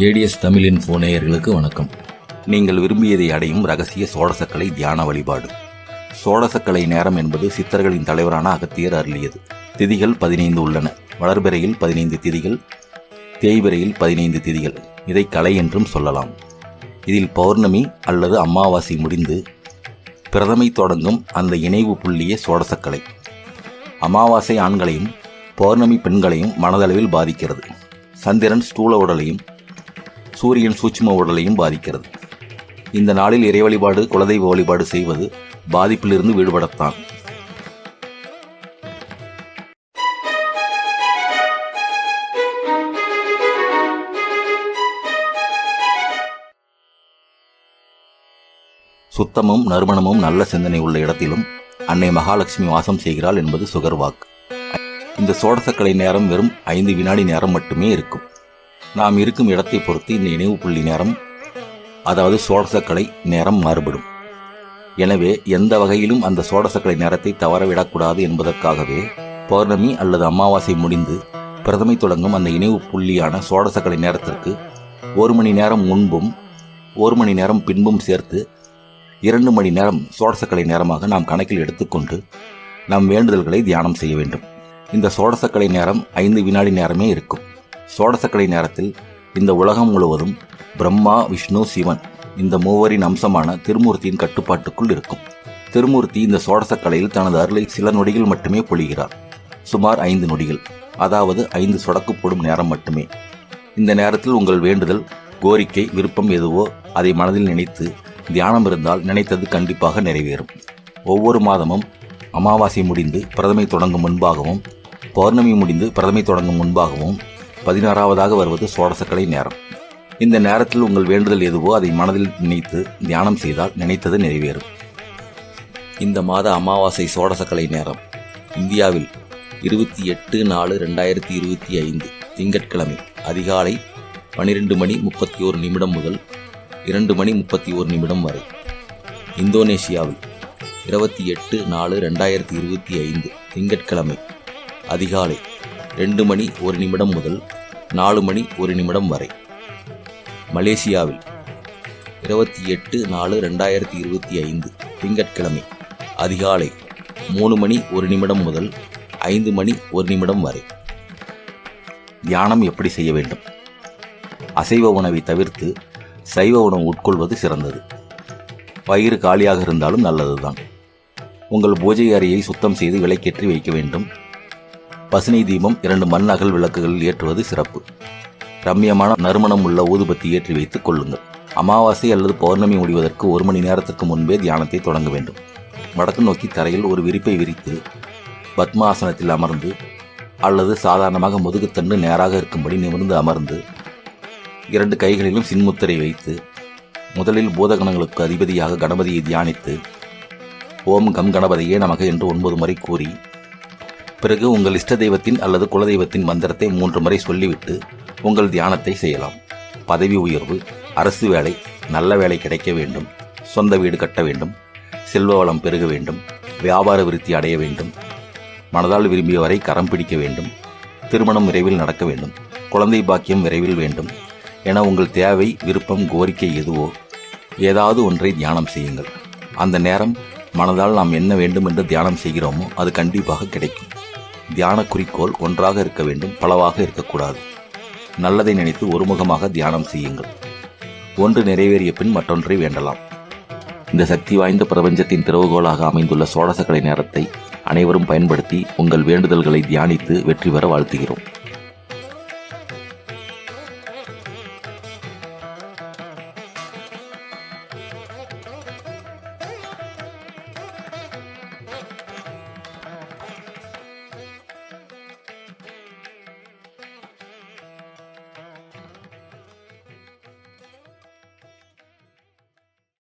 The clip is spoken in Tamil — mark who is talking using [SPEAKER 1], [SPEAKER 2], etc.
[SPEAKER 1] ஏடிஎஸ் தமிழின் நேயர்களுக்கு வணக்கம். நீங்கள் விரும்பியதை அடையும் ரகசிய சோடசக்கலை தியான வழிபாடு. சோடசக்கலை நேரம் என்பது சித்தர்களின் தலைவரான அகத்தியர் அருளியது. திதிகள் பதினைந்து உள்ளன. வளர்பிறையில் பதினைந்து திதிகள் தேய்பிறையில் பதினைந்து திதிகள். இதை கலை என்றும் சொல்லலாம். இதில் பௌர்ணமி அல்லது அமாவாசை முடிந்து பிரதமை தொடங்கும் அந்த இணைவு புள்ளியே சோடசக்கலை. அமாவாசை ஆண்களையும் பௌர்ணமி பெண்களையும் மனதளவில் பாதிக்கிறது. சந்திரன் ஸ்தூல உடலையும் சூரியன் சூட்சும உடலையும் பாதிக்கிறது. இந்த நாளில் இறை வழிபாடு குலதெய்வ வழிபாடு செய்வது பாதிப்பிலிருந்து விடுபடத்தான். சுத்தமும் நறுமணமும் நல்ல சிந்தனை உள்ள இடத்திலும் அன்னை மகாலட்சுமி வாசம் செய்கிறாள் என்பது சுகர்வாக் இந்த சோடசக்கலை நேரம் வெறும் ஐந்து வினாடி நேரம் மட்டுமே இருக்கும். நாம் இருக்கும் இடத்தை பொறுத்து இந்த இணைவு புள்ளி நேரம் அதாவது சோடசக்கலை நேரம் மாறுபடும். எனவே எந்த வகையிலும் அந்த சோடசக்கலை நேரத்தை தவறவிடக்கூடாது என்பதற்காகவே பௌர்ணமி அல்லது அமாவாசை முடிந்து பிரதமை தொடங்கும் அந்த இணைவு புள்ளியான சோடசக்கலை நேரத்திற்கு ஒரு மணி நேரம் முன்பும் ஒரு மணி நேரம் பின்பும் சேர்த்து இரண்டு மணி நேரம் சோடசக்கலை நேரமாக நாம் கணக்கில் எடுத்துக்கொண்டு நம் வேண்டுதல்களை தியானம் செய்ய வேண்டும். இந்த சோடசக்கலை நேரம் ஐந்து வினாடி நேரமே இருக்கும். சோடசக்கலை நேரத்தில் இந்த உலகம் முழுவதும் பிரம்மா விஷ்ணு சிவன் இந்த மூவரின் அம்சமான திருமூர்த்தியின் கட்டுப்பாட்டுக்குள் இருக்கும். திருமூர்த்தி இந்த சோடசக்கலையில் தனது அருளை சில நொடிகள் மட்டுமே பொழிகிறார். சுமார் ஐந்து நொடிகள் அதாவது ஐந்து சொடக்கு போடும் நேரம் மட்டுமே. இந்த நேரத்தில் உங்கள் வேண்டுதல் கோரிக்கை விருப்பம் எதுவோ அதை மனதில் நினைத்து தியானம் இருந்தால் நினைத்தது கண்டிப்பாக நிறைவேறும். ஒவ்வொரு மாதமும் அமாவாசை முடிந்து பிரதமை தொடங்கும் முன்பாகவும் பௌர்ணமி முடிந்து பிரதமை தொடங்கும் முன்பாகவும் பதினாறாவதாக வருவது சோடசக்கலை நேரம். இந்த நேரத்தில் உங்கள் வேண்டுதல் எதுவோ அதை மனதில் நினைத்து தியானம் செய்தால் நினைத்தது நிறைவேறும். இந்த மாத அமாவாசை சோடசக்கலை நேரம். இந்தியாவில் இருபத்தி எட்டு நாலு ரெண்டாயிரத்தி இருபத்தி ஐந்து திங்கட்கிழமை அதிகாலை பனிரெண்டு மணி முப்பத்தி ஓரு நிமிடம் முதல் இரண்டு மணி முப்பத்தி ஓரு நிமிடம் வரை. இந்தோனேஷியாவில் இருபத்தி எட்டு நாலு ரெண்டாயிரத்தி இருபத்தி ஐந்து திங்கட்கிழமை அதிகாலை ரெண்டு மணி ஒரு நிமிடம் முதல் நாலு மணி ஒரு நிமிடம் வரை. மலேசியாவில் இருபத்தி எட்டு நாலு ரெண்டாயிரத்தி இருபத்தி ஐந்து திங்கட்கிழமை அதிகாலை மூணு மணி ஒரு நிமிடம் முதல் ஐந்து மணி ஒரு நிமிடம் வரை. தியானம் எப்படி செய்ய வேண்டும்? அசைவ உணவை தவிர்த்து சைவ உணவு உட்கொள்வது சிறந்தது. வயிறு காலியாக இருந்தாலும் நல்லதுதான். உங்கள் பூஜை அறையை சுத்தம் செய்து விளக்கேற்றி வைக்க வேண்டும். பசுனை தீபம் இரண்டு மண் அகல் விளக்குகளில் ஏற்றுவது சிறப்பு. ரம்யமான நறுமணம் உள்ள ஊதுபத்தி ஏற்றி வைத்துக் கொள்ளுங்கள். அமாவாசை அல்லது பௌர்ணமி முடிவதற்கு ஒரு மணி நேரத்துக்கு முன்பே தியானத்தை தொடங்க வேண்டும். வடக்கு நோக்கி தரையில் ஒரு விரிப்பை விரித்து பத்மாசனத்தில் அமர்ந்து அல்லது சாதாரணமாக முதுகுத்தண்டு நேராக இருக்கும்படி நிமிர்ந்து அமர்ந்து இரண்டு கைகளிலும் சின்முத்திரை வைத்து முதலில் பூதகணங்களுக்கு அதிபதியாக கணபதியை தியானித்து ஓம் கம் கணபதியே நமக்கு என்று ஒன்பது முறை கூறி பிறகு உங்கள் இஷ்ட தெய்வத்தின் அல்லது குலதெய்வத்தின் மந்திரத்தை மூன்று முறை சொல்லிவிட்டு உங்கள் தியானத்தை செய்யலாம். பதவி உயர்வு அரசு வேலை நல்ல வேலை கிடைக்க வேண்டும் சொந்த வீடு கட்ட வேண்டும் செல்வ வளம் பெருக வேண்டும் வியாபார விருத்தி அடைய வேண்டும் மனதால் விரும்பியவரை கரம் பிடிக்க வேண்டும் திருமணம் விரைவில் நடக்க வேண்டும் குழந்தை பாக்கியம் விரைவில் வேண்டும் என உங்கள் தேவை விருப்பம் கோரிக்கை எதுவோ ஏதாவது ஒன்றை தியானம் செய்யுங்கள். அந்த நேரம் மனதால் நாம் என்ன வேண்டும் என்று தியானம் செய்கிறோமோ அது கண்டிப்பாக கிடைக்கும். தியான குறிக்கோள் ஒன்றாக இருக்க வேண்டும் பலவாக இருக்கக்கூடாது. நல்லதை நினைத்து ஒருமுகமாக தியானம் செய்யுங்கள். ஒன்று நிறைவேறிய பின் மற்றொன்றை வேண்டலாம். இந்த சக்தி வாய்ந்த பிரபஞ்சத்தின் திறவுகோலாக அமைந்துள்ள சோடசக்கலை நேரத்தை அனைவரும் பயன்படுத்தி உங்கள் வேண்டுதல்களை தியானித்து வெற்றி பெற வாழ்த்துகிறோம்.